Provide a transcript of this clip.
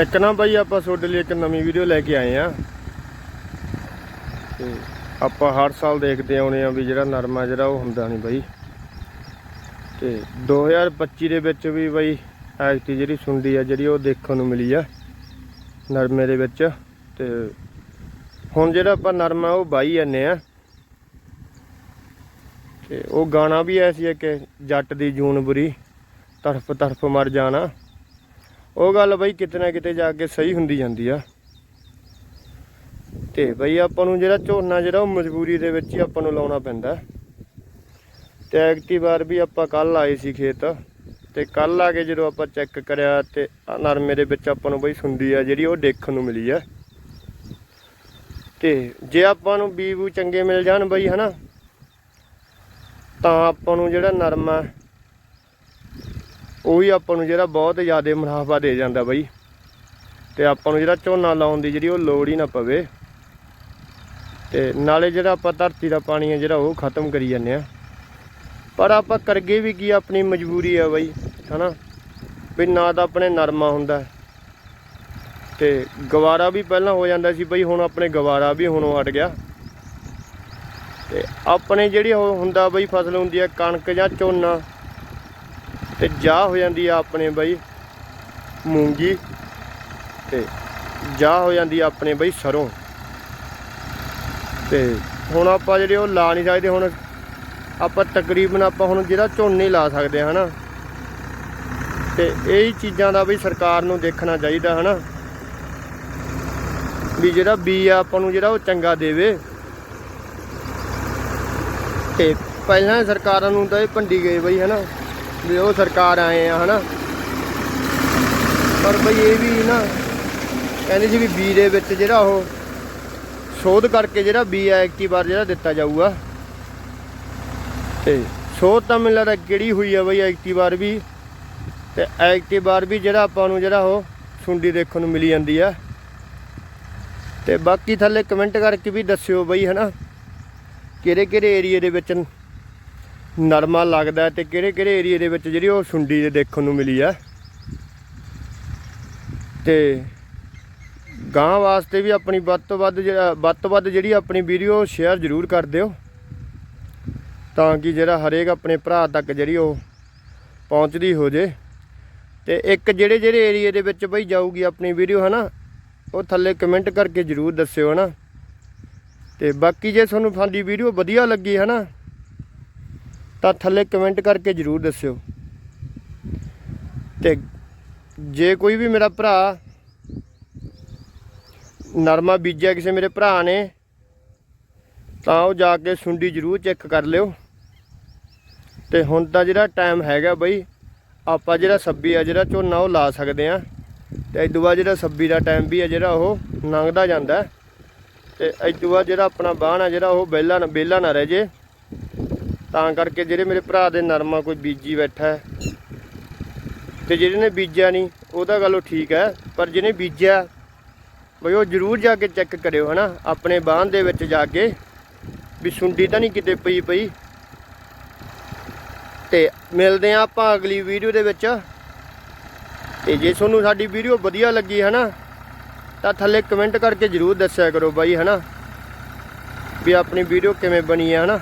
ਇੱਕ ਨਾ ਬਾਈ ਆਪਾਂ ਤੁਹਾਡੇ ਲਈ ਇੱਕ ਨਵੀਂ ਵੀਡੀਓ ਲੈ ਕੇ ਆਏ ਆ। ਤੇ ਆਪਾਂ ਹਰ ਸਾਲ ਦੇਖਦੇ ਆਉਣੇ ਆ ਵੀ ਜਿਹੜਾ ਨਰਮਾ ਜਿਹੜਾ ਉਹ ਹੁੰਦਾ ਨਹੀਂ ਬਾਈ। ਤੇ 2025 ਦੇ ਵਿੱਚ ਵੀ ਬਾਈ ਐਕਟੀ ਜਿਹੜੀ ਸੁੰਡੀ ਆ, ਜਿਹੜੀ ਉਹ ਦੇਖਣ ਨੂੰ ਮਿਲੀ ਆ ਨਰਮੇ ਦੇ ਵਿੱਚ। ਤੇ ਹੁਣ ਜਿਹੜਾ ਆਪਾਂ ਨਰਮਾ ਉਹ ਬਾਈ ਜਾਂਦੇ ਆ। ਤੇ ਉਹ ਗਾਣਾ ਵੀ ਐਸੀ ਹੈ ਕਿ ਜੱਟ ਦੀ ਜੂਨ ਬੁਰੀ, ਤੜਫ ਤੜਫ ਮਰ ਜਾਣਾ। ਉਹ ਗੱਲ ਬਈ ਕਿਤੇ ਨਾ ਕਿਤੇ ਜਾ ਕੇ ਸਹੀ ਹੁੰਦੀ ਜਾਂਦੀ ਆ। ਤੇ ਬਈ ਆਪਾਂ ਨੂੰ ਜਿਹੜਾ ਝੋਨਾ ਜਿਹੜਾ ਉਹ ਮਜਬੂਰੀ ਦੇ ਵਿੱਚ ਹੀ ਆਪਾਂ ਨੂੰ ਲਾਉਣਾ ਪੈਂਦਾ। ਤੇ ਐਕਟੀ ਵਾਰ ਵੀ ਆਪਾਂ ਕੱਲ ਆਏ ਸੀ ਖੇਤ ਤੇ ਕੱਲ ਆ ਕੇ ਜਦੋਂ ਆਪਾਂ ਚੈੱਕ ਕਰਿਆ ਤੇ ਨਰਮੇ ਦੇ ਵਿੱਚ ਆਪਾਂ ਨੂੰ ਬਈ ਸੁੰਦੀ ਆ ਜਿਹੜੀ ਉਹ ਦੇਖਣ ਨੂੰ ਮਿਲੀ ਆ। ਤੇ ਜੇ ਆਪਾਂ ਨੂੰ ਬੀ ਬੂ ਚੰਗੇ ਮਿਲ ਜਾਣ ਬਈ, ਹਨਾ, ਤਾਂ ਆਪਾਂ ਨੂੰ ਜਿਹੜਾ ਨਰਮਾ ਉਹ ਵੀ ਆਪਾਂ ਨੂੰ ਜਿਹੜਾ ਬਹੁਤ ਜ਼ਿਆਦਾ ਮੁਨਾਫਾ ਦੇ ਜਾਂਦਾ ਬਾਈ। ਤੇ ਆਪਾਂ ਨੂੰ ਜਿਹੜਾ ਝੋਨਾ ਲਾਉਣ ਦੀ ਜਿਹੜੀ ਉਹ ਲੋੜ ਹੀ ਨਾ ਪਵੇ। ਤੇ ਨਾਲੇ ਜਿਹੜਾ ਆਪਾਂ ਧਰਤੀ ਦਾ ਪਾਣੀ ਹੈ ਜਿਹੜਾ ਉਹ ਖਤਮ ਕਰੀ ਜਾਂਦੇ ਆ। ਪਰ ਆਪਾਂ ਕਰਗੇ ਵੀ ਕੀ, ਆਪਣੀ ਮਜਬੂਰੀ ਆ ਬਈ, ਹਨਾ? ਵੀ ਨਾ ਤਾਂ ਆਪਣੇ ਨਰਮਾ ਹੁੰਦਾ। ਤੇ ਗਵਾਰਾ ਵੀ ਪਹਿਲਾਂ ਹੋ ਜਾਂਦਾ ਸੀ ਬਈ, ਹੁਣ ਆਪਣੇ ਗਵਾਰਾ ਵੀ ਹੁਣੋਂ ਹਟ ਗਿਆ। ਤੇ ਆਪਣੇ ਜਿਹੜੀ ਉਹ ਹੁੰਦਾ ਬਈ ਫਸਲ ਹੁੰਦੀ ਆ, ਕਣਕ ਜਾਂ ਝੋਨਾ ਤੇ ਜਾ ਹੋ ਜਾਂਦੀ ਆ ਆਪਣੇ ਬਈ ਮੂੰਗੀ ਤੇ ਜਾ ਹੋ ਜਾਂਦੀ ਆ ਆਪਣੇ ਬਈ ਸਰੋਂ। ਤੇ ਹੁਣ ਆਪਾਂ ਜਿਹੜੇ ਉਹ ਲਾ ਨਹੀਂ ਸਕਦੇ, ਹੁਣ ਆਪਾਂ ਤਕਰੀਬਨ ਆਪਾਂ ਹੁਣ ਜਿਹੜਾ ਝੋਨੇ ਲਾ ਸਕਦੇ ਆ, ਹਨਾ? ਤੇ ਇਹ ਚੀਜ਼ਾਂ ਦਾ ਵੀ ਸਰਕਾਰ ਨੂੰ ਦੇਖਣਾ ਚਾਹੀਦਾ, ਹਨਾ? ਵੀ ਜਿਹੜਾ ਬੀ ਆ ਆਪਾਂ ਨੂੰ ਜਿਹੜਾ ਉਹ ਚੰਗਾ ਦੇਵੇ। ਤੇ ਪਹਿਲਾਂ ਸਰਕਾਰਾਂ ਨੂੰ ਤਾਂ ਇਹ ਭੰਡੀ ਗਏ ਬਈ, ਹਨਾ? ਵੀ ਉਹ ਸਰਕਾਰ ਆਏ ਆ ਹਨਾ? ਪਰ ਬਈ ਇਹ ਵੀ ਨਾ ਕਹਿੰਦੇ ਸੀ ਵੀ ਬੀ ਦੇ ਵਿੱਚ ਜਿਹੜਾ ਉਹ ਸੋਧ ਕਰਕੇ ਜਿਹੜਾ ਬੀ ਆ ਇੱਕੀ ਵਾਰ ਜਿਹੜਾ ਦਿੱਤਾ ਜਾਊਗਾ। ਤੇ ਸੋਧ ਤਾਂ ਮੈਨੂੰ ਲੱਗਦਾ ਕਿਹੜੀ ਹੋਈ ਆ ਬਈ ਐਕਟੀ ਵਾਰ ਵੀ। ਤੇ ਐਕਟੀ ਵਾਰ ਵੀ ਜਿਹੜਾ ਆਪਾਂ ਨੂੰ ਜਿਹੜਾ ਉਹ ਸੁੰਡੀ ਦੇਖਣ ਨੂੰ ਮਿਲੀ ਜਾਂਦੀ ਆ। ਤੇ ਬਾਕੀ ਥੱਲੇ ਕਮੈਂਟ ਕਰਕੇ ਵੀ ਦੱਸਿਓ ਬਈ ਹਨਾ? ਕਿਹੜੇ ਕਿਹੜੇ ਏਰੀਏ ਦੇ ਵਿੱਚ ਨਰਮਾ ਲੱਗਦਾ ਹੈ ਤੇ ਕਿਹੜੇ ਕਿਹੜੇ ਏਰੀਏ ਦੇ ਵਿੱਚ ਜਿਹੜੀ ਉਹ ਸੁੰਡੀ ਦੇ ਦੇਖਣ ਨੂੰ ਮਿਲੀ ਆ ਤੇ ਗਾਂ ਵਾਸਤੇ ਵੀ ਆਪਣੀ ਵੱਧ ਤੋਂ ਵੱਧ ਜਿਹੜਾ, ਵੱਧ ਤੋਂ ਵੱਧ ਜਿਹੜੀ ਆਪਣੀ ਵੀਡੀਓ ਸ਼ੇਅਰ ਜ਼ਰੂਰ ਕਰ ਦਿਓ। ਤਾਂ ਕਿ ਜਿਹੜਾ ਹਰੇਕ ਆਪਣੇ ਭਰਾ ਤੱਕ ਜਿਹੜੀ ਉਹ ਪਹੁੰਚਦੀ ਹੋ ਜੇ। ਤੇ ਇੱਕ ਜਿਹੜੇ ਜਿਹੜੇ ਏਰੀਏ ਦੇ ਵਿੱਚ ਬਈ ਜਾਊਗੀ ਆਪਣੀ ਵੀਡੀਓ ਹਨਾ, ਉਹ ਥੱਲੇ ਕਮੈਂਟ ਕਰਕੇ ਜ਼ਰੂਰ ਦੱਸਿਓ ਹਨਾ। ਤੇ ਬਾਕੀ ਜੇ ਤੁਹਾਨੂੰ ਸਾਡੀ ਵੀਡੀਓ ਵਧੀਆ ਲੱਗੀ ਹਨਾ ਤਾਂ ਥੱਲੇ ਕਮੈਂਟ ਕਰਕੇ ਜ਼ਰੂਰ ਦੱਸਿਓ। ਤੇ ਜੇ ਕੋਈ ਵੀ ਮੇਰਾ ਭਰਾ ਨਰਮਾ ਬੀਜਿਆ ਕਿਸੇ ਮੇਰੇ ਭਰਾ ਨੇ, ਤਾਂ ਉਹ ਜਾ ਕੇ ਸੁੰਡੀ ਜ਼ਰੂਰ ਚੈੱਕ ਕਰ ਲਿਓ। ਤੇ ਹੁਣ ਤਾਂ ਜਿਹੜਾ ਟਾਈਮ ਹੈਗਾ ਬਈ, ਆਪਾਂ ਜਿਹੜਾ ਸੱਬੀ ਆ, ਜਿਹੜਾ ਝੋਨਾ ਉਹ ਲਾ ਸਕਦੇ ਆ। ਤੇ ਇਦੋਂ ਬਾਅਦ ਜਿਹੜਾ ਸੱਬੀ ਦਾ ਟਾਈਮ ਵੀ ਆ, ਜਿਹੜਾ ਉਹ ਲੰਘਦਾ ਜਾਂਦਾ। ਹੈ। ਤੇ ਇਦੋਂ ਬਾਅਦ ਜਿਹੜਾ ਆਪਣਾ ਬਾਣ ਆ, ਜਿਹੜਾ ਉਹ ਬੇਲਾ ਨਾ ਬੇਲਾ ਨਾ ਰਹਿ ਜੇ। ਤਾਂ ਕਰਕੇ ਜਿਹੜੇ ਮੇਰੇ ਭਰਾ ਦੇ ਨਰਮਾ ਕੋਈ ਬੀਜੀ ਬੈਠਾ ਹੈ। ਤੇ ਜਿਹੜੇ ਨੇ ਬੀਜਿਆ ਨਹੀਂ ਉਹਦਾ ਗੱਲ ਉਹ ਠੀਕ ਹੈ, ਪਰ ਜਿਹਨੇ ਬੀਜਿਆ, ਬਈ ਉਹ ਜ਼ਰੂਰ ਜਾ ਕੇ ਚੈੱਕ ਕਰਿਓ, ਹਨਾ? ਆਪਣੇ ਬਾਣ ਦੇ ਵਿੱਚ ਜਾ ਕੇ, ਵੀ ਸੁੰਡੀ ਤਾਂ ਨਹੀਂ ਕਿਤੇ ਪਈ ਪਈ। ਤੇ ਮਿਲਦੇ ਆ ਆਪਾਂ ਅਗਲੀ ਵੀਡੀਓ ਦੇ ਵਿੱਚ। ਤੇ ਜੇ ਤੁਹਾਨੂੰ ਸਾਡੀ ਵੀਡੀਓ ਵਧੀਆ ਲੱਗੀ ਹੈ ਨਾ ਤਾਂ ਥੱਲੇ ਕਮੈਂਟ ਕਰਕੇ ਜਰੂਰ ਦੱਸਿਆ ਕਰੋ ਬਾਈ, ਹਨਾ? ਵੀ ਆਪਣੀ ਵੀਡੀਓ ਕਿਵੇਂ ਬਣੀ ਹੈ, ਹਨਾ?